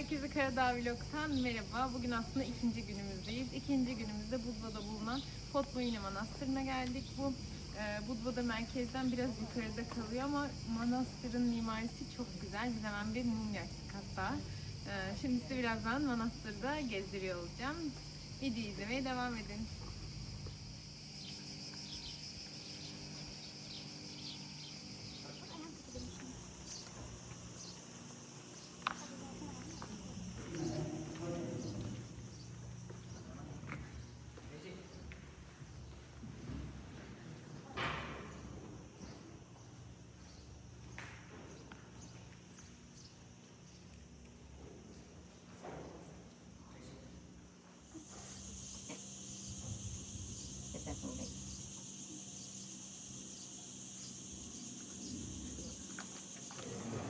Herkese Karadağ Vlog'tan merhaba. Bugün aslında ikinci günümüzdeyiz. İkinci günümüzde Budva'da bulunan Potboyine Manastırı'na geldik. Bu e, Budva'da merkezden biraz yukarıda kalıyor ama manastırın mimarisi çok güzel. Biz hemen bir mum yaktık hatta. E, şimdi size birazdan manastırda gezdiriyor olacağım. Video izlemeye devam edin.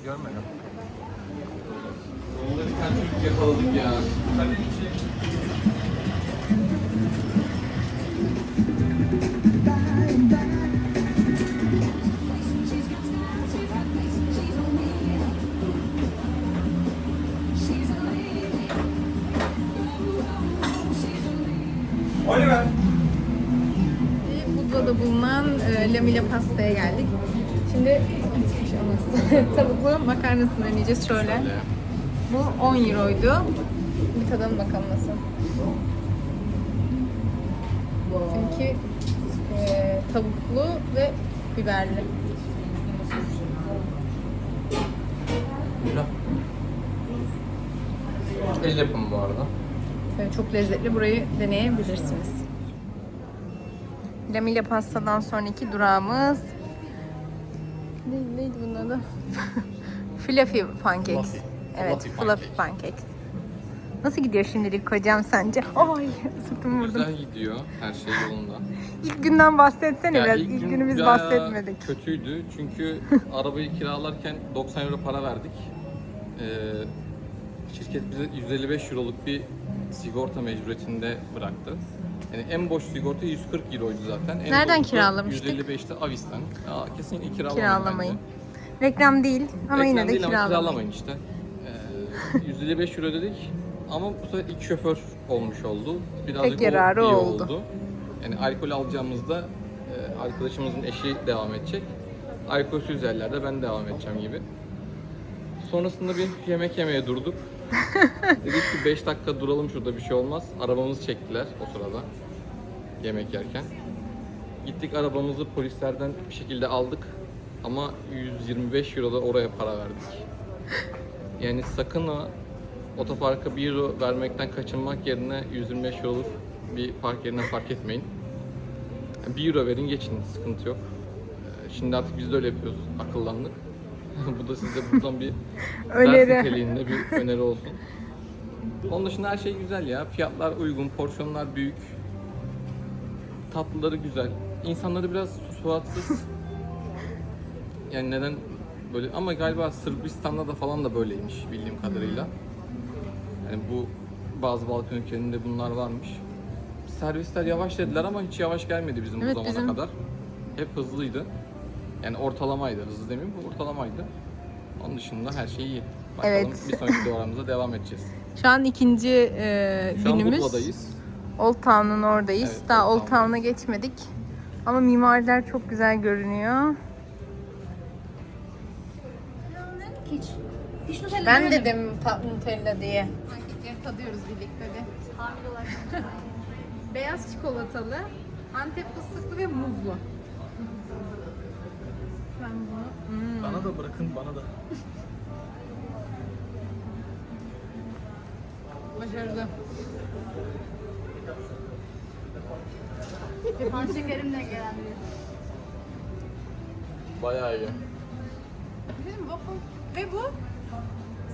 Görmedim. Tane çocuk yakaladık ya. Oliver. Budva'da bulunan e, Lamila Pasta'ya geldik. Şimdi hiçbir şey olmaz. Tavuklu makarnasını deneyeceğiz şöyle. Bu 10 euroydu. Bir tadalım bakalım nasıl. Çünkü e, tavuklu ve biberli. Güzel. El yapımı bu arada. Evet, çok lezzetli. Burayı deneyebilirsiniz. Lamilla pastadan sonraki durağımız ne, neydi bunun adı? Fluffy pancakes. Fluffy. Evet, Fluffy fluffy pancake. pancakes. Nasıl gidiyor şimdilik kocam sence? Ay, sırtımı vurdum. Güzel gidiyor. Her şey yolunda. İlk günden bahsetsene Ya biraz. ilk İlk gün günü biz bahsetmedik. Kötüydü çünkü arabayı kiralarken 90 euro para verdik. Ee, şirket bize 155 euroluk bir sigorta mecburiyetinde bıraktı. Yani en boş sigorta 140 euroydu zaten. En Nereden kiralamıştık? 155'te Avis'ten. Ya, kesinlikle kiralamayın. Kiralamayın. bence. Reklam değil ama Reklam yine de değil ama kiralamayın. kiralamayın işte. Ee, 155 euro dedik ama bu sefer iki şoför olmuş oldu. Birazcık Tek yararı iyi oldu. oldu. Yani alkol alacağımızda e, arkadaşımızın eşi devam edecek. Alkolsüz yerlerde ben devam edeceğim gibi. Sonrasında bir yemek yemeye durduk. Dedik ki 5 dakika duralım şurada bir şey olmaz. Arabamızı çektiler o sırada yemek yerken. Gittik arabamızı polislerden bir şekilde aldık ama 125 euro da oraya para verdik. Yani sakın ha otoparka 1 euro vermekten kaçınmak yerine 125 euroluk bir park yerine park etmeyin. 1 euro verin geçin sıkıntı yok. Ee, Şimdi artık biz de öyle yapıyoruz akıllandık. Bu da size buradan bir Öneri. ders niteliğinde bir öneri olsun. Onun dışında her şey güzel ya. Fiyatlar uygun, porsiyonlar büyük. Tatlıları güzel. İnsanları biraz suatsız. yani neden böyle ama galiba Sırbistan'da da falan da böyleymiş bildiğim kadarıyla. Yani bu bazı Balkan ülkelerinde bunlar varmış. Servisler yavaş dediler ama hiç yavaş gelmedi bizim Evet, bu zamana bizim- kadar. Hep hızlıydı. Yani ortalamaydı. Hızlı demeyeyim bu ortalamaydı. Onun dışında her şey iyi. Bakalım Evet. bir sonraki duvramıza devam edeceğiz. Şu an ikinci e, Şu an günümüz. Budva'dayız. Old Town'un oradayız. Evet, Daha Old Old Town'a geçmedik. Ama mimariler çok güzel görünüyor. Hiç. Hiç Nutella Ben demedim. dedim ta- Nutella diye. Tadıyoruz birlikte de. Hamile olarak. Beyaz çikolatalı, Antep fıstıklı ve muzlu. Ben bunu... Hmm. Bana da bırakın bana da. Başarılı. Pan şekerimle gelen bir. Bayağı iyi. Bizim waffle ve bu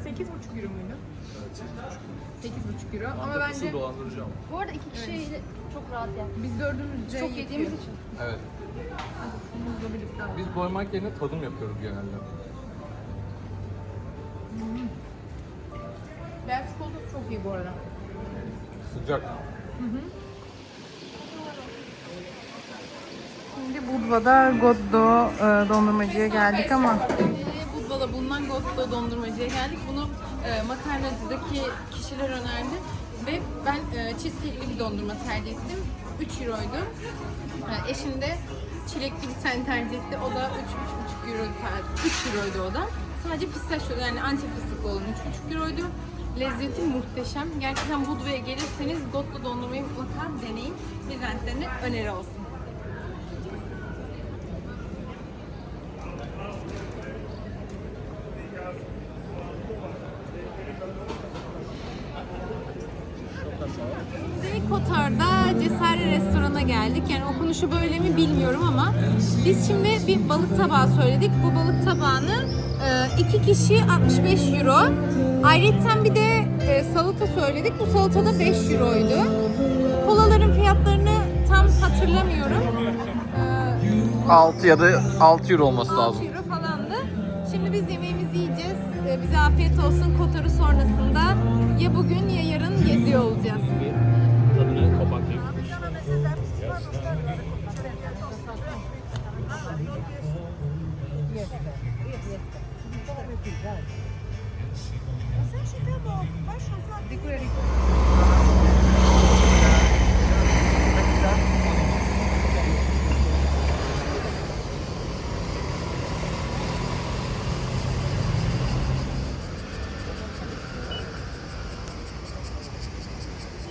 8,5 euro muydu? Evet, 8,5 euro ama bence dolandırıcı ama. Bu arada iki kişiyle çok rahat ya. biz dördümüzce Çok yediğimiz için. Evet. Muzla birlikte aldık. Biz doymak yerine tadım yapıyoruz genelde. Beyaz çikolatası çok iyi bu arada. Sıcak. Şimdi Budva'da Goddo e, dondurmacıya geldik ama Budva'da bulunan Goddo dondurmacıya geldik. Bunu e, makarnacıdaki kişiler önerdi. Ve ben e, cheesecake'li bir dondurma tercih ettim. 3 euroydu. E, eşim de çilekli bir tane tercih etti. O da 3 3,5 euro 3 euroydu o da. Sadece pistachio yani antep fıstıklı olan 3,5 euroydu. Lezzeti muhteşem. Gerçekten Budva'ya gelirseniz Gotlu dondurmayı mutlaka deneyin. Bizden size öneri olsun. Okunuşu böyle mi bilmiyorum ama biz şimdi bir balık tabağı söyledik. Bu balık tabağını e, iki kişi 65 euro. Ayrıca bir de e, salata söyledik. Bu salata da 5 euroydu. Kolaların fiyatlarını tam hatırlamıyorum. E, 6 ya da 6 euro olması 6 lazım. euro falandı. Şimdi biz yemeğimizi yiyeceğiz. Bize afiyet olsun. Kotor'u sonrasında ya bugün ya yarın geziyor olacağız.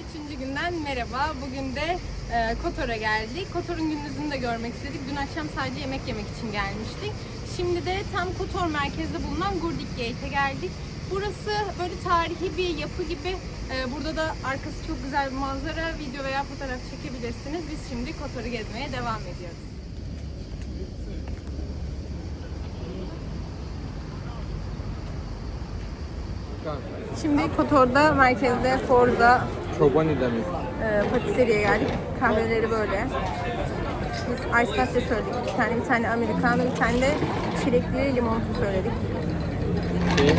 Üçüncü günden merhaba. Bugün de e, Kotor'a geldik. Kotor'un gündüzünü de görmek istedik. Dün akşam sadece yemek yemek için gelmiştik. Şimdi de tam Kotor merkezde bulunan Gurdik Gate'e geldik. Burası böyle tarihi bir yapı gibi. E, burada da arkası çok güzel bir manzara. Video veya fotoğraf çekebilirsiniz. Biz şimdi Kotor'u gezmeye devam ediyoruz. Şimdi Kotor'da merkezde Forza Çobani demek. E, patiseriye geldik. Kahveleri böyle. Biz ice latte söyledik. Bir tane, bir tane americano, bir tane de çilekli limonlu söyledik.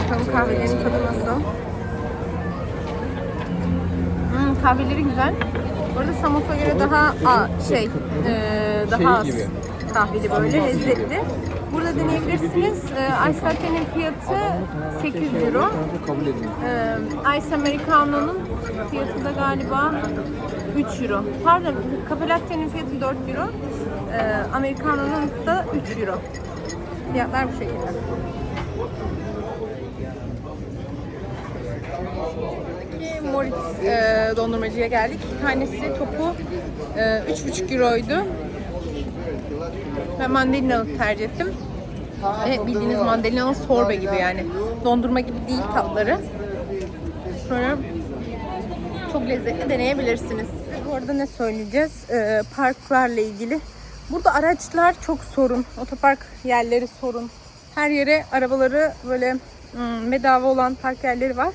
Bakalım kahvelerin tadı nasıl? Hmm, kahveleri güzel. Bu arada Samos'a göre daha a, şey, e, daha Şey az kahveli böyle lezzetli. Burada deneyebilirsiniz. E, ice latte'nin fiyatı 8 euro. Ee, Ice Americano'nun fiyatı da galiba 3 euro. Pardon, Cafe Latte'nin fiyatı 4 euro. Ee, Americano'nun da 3 euro. Fiyatlar bu şekilde. Moritz e, dondurmacıya geldik. Tanesi topu e, 3,5 euroydu. Ben mandalinalı tercih ettim. Ve bildiğiniz mandalinalı sorbe gibi yani. Dondurma gibi değil tatları. Sonra çok lezzetli deneyebilirsiniz. Bu arada ne söyleyeceğiz? Ee, parklarla ilgili. Burada araçlar çok sorun. Otopark yerleri sorun. Her yere arabaları böyle hmm, bedava olan park yerleri var.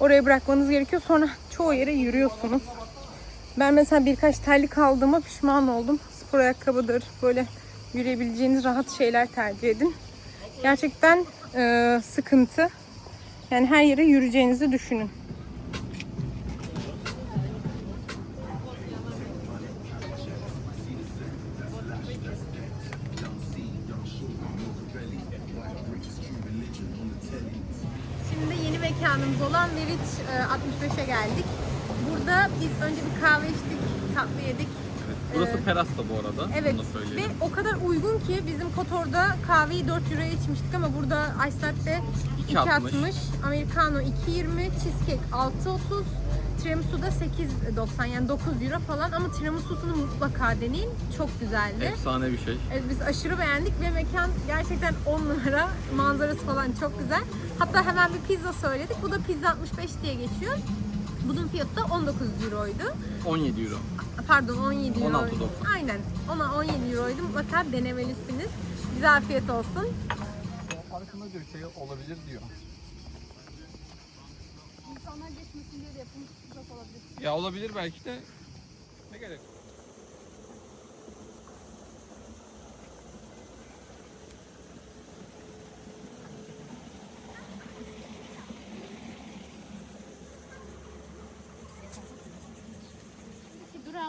Oraya bırakmanız gerekiyor. Sonra çoğu yere yürüyorsunuz. Ben mesela birkaç terlik aldığıma pişman oldum. Spor ayakkabıdır, böyle yürüyebileceğiniz rahat şeyler tercih edin. Gerçekten e, sıkıntı. Yani her yere yürüyeceğinizi düşünün. Şimdi yeni mekanımız olan Meriç e, 65'e geldik. Burada biz önce bir kahve içtik, tatlı yedik. Burası Ee, Perasta bu arada. Evet Onu da ve o kadar uygun ki bizim Kotor'da kahveyi 4 euroya içmiştik ama burada Ice Latte 2.60, 2.60, Americano 2.20, Cheesecake 6.30, Tiramisu da 8.90 yani 9 euro falan ama tiramisusunu mutlaka deneyin. Çok güzeldi. Efsane bir şey. Evet, biz aşırı beğendik ve mekan gerçekten 10 numara. Manzarası falan çok güzel. Hatta hemen bir pizza söyledik. Bu da pizza 65 diye geçiyor. Bunun fiyatı da 19 euroydu. 17 euro. Pardon 17 euro. 16.90. Aynen. Ona 17 euroydu. Mutlaka denemelisiniz. Bize afiyet olsun. Farkında bir şey olabilir diyor. İnsanlar geçmesin diye de yapılmış uzak olabilir. Ya olabilir belki de. Ne gerek? Şimdiki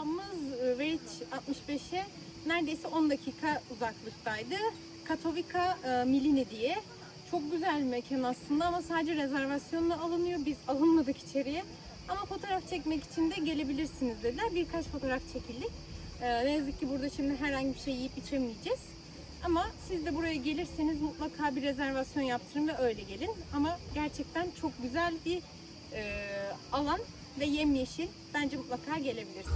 durağımız e, Veriç 65'e neredeyse 10 dakika uzaklıktaydı. Katowica e, Milini diye. Çok güzel bir mekan aslında. ama sadece rezervasyonla alınıyor. Biz alınmadık içeriye. Ama fotoğraf çekmek için de gelebilirsiniz dediler. Birkaç fotoğraf çekildik. Ee, ne yazık ki burada şimdi herhangi bir şey yiyip içemeyeceğiz. Ama siz de buraya gelirseniz mutlaka bir rezervasyon yaptırın ve öyle gelin. Ama gerçekten çok güzel bir e, alan ve yemyeşil. Bence mutlaka gelebilirsiniz.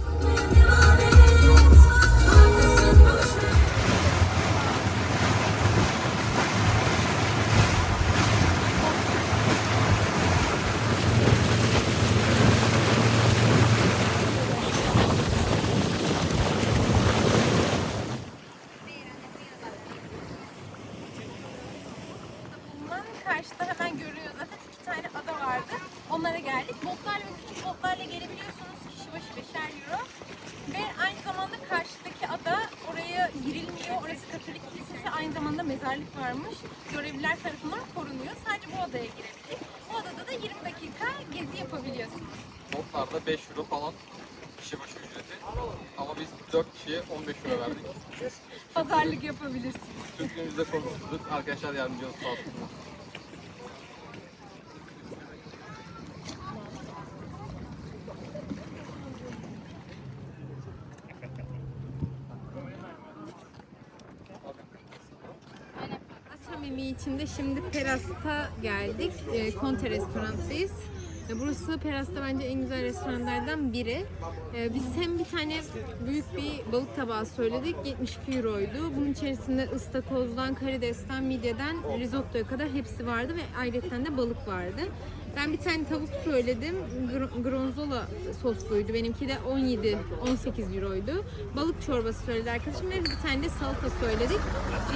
bulunan karşıda hemen görüyor zaten iki tane ada vardı. Onlara geldik. Botlar ve küçük botlarla gelebiliyorsunuz. Kişi başı 5'er euro. Ve aynı zamanda karşıdaki ada oraya girilmiyor. Orası Katolik Kilisesi. Aynı mezarlık varmış. Görevliler tarafından korunuyor. Sadece bu adaya girebildik. Bu adada da 20 dakika gezi yapabiliyorsunuz. Botlarda 5 euro falan kişi başı ücreti. Ama biz 4 kişiye 15 euro verdik. Pazarlık yapabilirsiniz. Türkçemizde konuştuk. Arkadaşlar yardımcı olsun sağ olsunlar. Akşam yemeği için de şimdi Peras'ta geldik. E, Conte restoranttayız. E, burası Peras'ta bence en güzel restoranlardan biri. E, biz hem bir tane büyük bir balık tabağı söyledik. 72 euroydu. Bunun içerisinde ıstakozdan, karidesten, midyeden risottoya kadar hepsi vardı ve ayrıca de balık vardı. Ben bir tane tavuk söyledim. Gr- Gronzola sosluydu. Benimki de 17-18 euroydu. Balık çorbası söyledi arkadaşım ve bir tane de salata söyledik.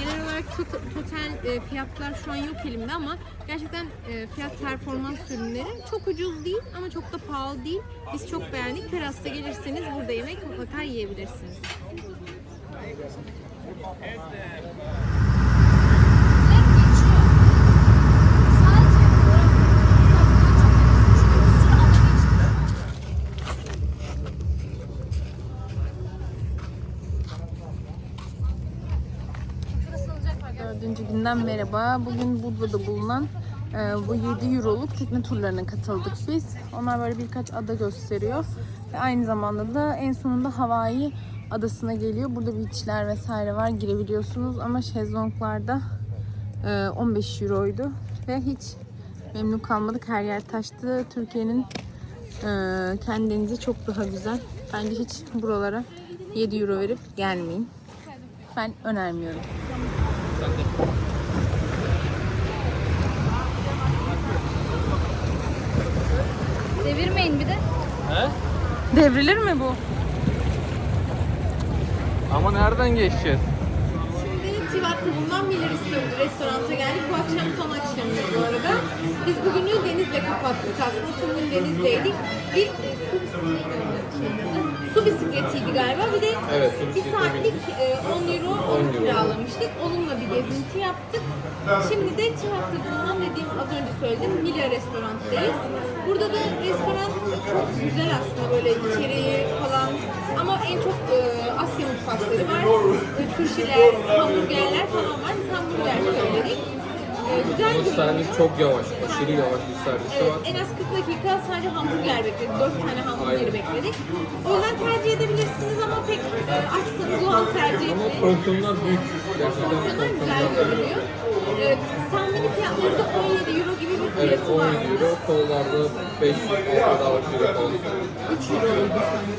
Genel olarak tot- total e, fiyatlar şu an yok elimde ama gerçekten e, fiyat performans ürünleri çok ucuz değil ama çok da pahalı değil. Biz çok beğendik. Terasta gelirseniz burada yemek mutlaka yiyebilirsiniz. Dördüncü günden merhaba. Bugün Budva'da bulunan e, bu 7 euroluk tekne turlarına katıldık biz. Onlar böyle birkaç ada gösteriyor. Ve aynı zamanda da en sonunda Hawaii adasına geliyor. Burada beachler vesaire var girebiliyorsunuz ama şezlonglarda e, 15 euroydu. Ve hiç memnun kalmadık. Her yer taştı. Türkiye'nin e, kendi çok daha güzel. Bence hiç buralara 7 euro verip gelmeyin. Ben önermiyorum. Devirmeyin bir de. He? Devrilir mi bu? Ama nereden geçeceğiz? Şimdi Tivat'ta bulunan Miller istiyoruz restoranta geldik. Bu akşam son akşamımız bu arada. Biz bugünü denizle kapattık aslında. Tüm gün denizdeydik. Bir e, su, bisikleti- su bisikletiydi galiba. Bir de Evet, bir saatlik e, 10 euro 10 onu euro. kiralamıştık. Onunla bir gezinti yaptık. Şimdi de Tivat'ta bulunan dediğim az önce söyledim Miller restorantdayız. Burada da restoran çok güzel aslında böyle içeriği falan ama en çok e, Asya mutfakları var. E, sushi'ler, hamburgerler falan var. Biz hamburger güzel bir servis çok yavaş. Aşırı yavaş bir servisi var. en az 40 dakika sadece hamburger bekledik. 4 tane hamburgeri Aynen. bekledik. O yüzden tercih edebilirsiniz ama pek e, açsanız o an tercih Ama etmeyin. porsiyonlar büyük. Gerçekten Porsiyonlar güzel porsiyonlar büyük. görünüyor. E, tahmini fiyatları da 17 euro gibi bir Evet fiyatı 10 vardı. euro, kollarda 5 euro daha euro falan. 3 euroydu sanki.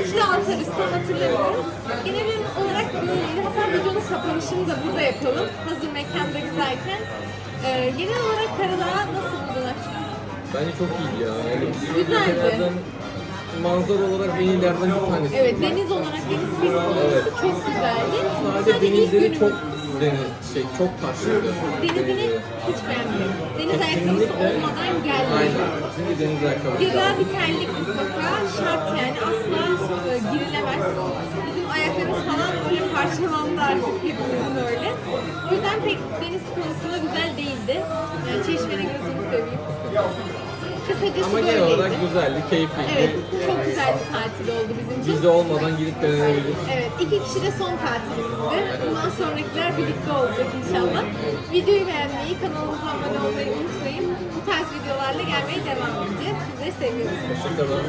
3 ile 6 arası tam hatırlamıyorum. Genel olarak böyleydi. Kapanışını da burada yapalım. Hazır mekanda güzelken. E, genel olarak Karadağ nasıl buldun aşkım? Bence çok iyiydi ya. Yani Güzeldi. ülkelerden manzara olarak en iyilerden bir tanesi. Evet deniz olarak deniz festivalisi çok güzeldi. Sadece ilk denizleri çok deniz şey çok taşlıydı. Denizini hiç beğenmedim. Deniz ayakkabısı olmadan geldi. Aynen. Kesinlikle deniz ayakkabısı. Ya da bir terlik mutlaka şart yani asla e, girilemez. Bizim ayaklarımız falan böyle parçalandı artık hepimizin öyle. O yüzden pek deniz konusunda güzel değildi. Yani çeşmenin gözünü seveyim. Kısacası Ama genel böyleydi. olarak güzeldi, keyifliydi. Evet, çok güzel bir tatil oldu bizim için. Vize olmadan gidip denenebilir. Evet, iki kişi de son tatilimizdi. Bundan sonrakiler birlikte olacak inşallah. Videoyu beğenmeyi, kanalımıza abone olmayı unutmayın. Bu tarz videolarla gelmeye devam edeceğiz. Sizleri seviyoruz. Hoşçakalın.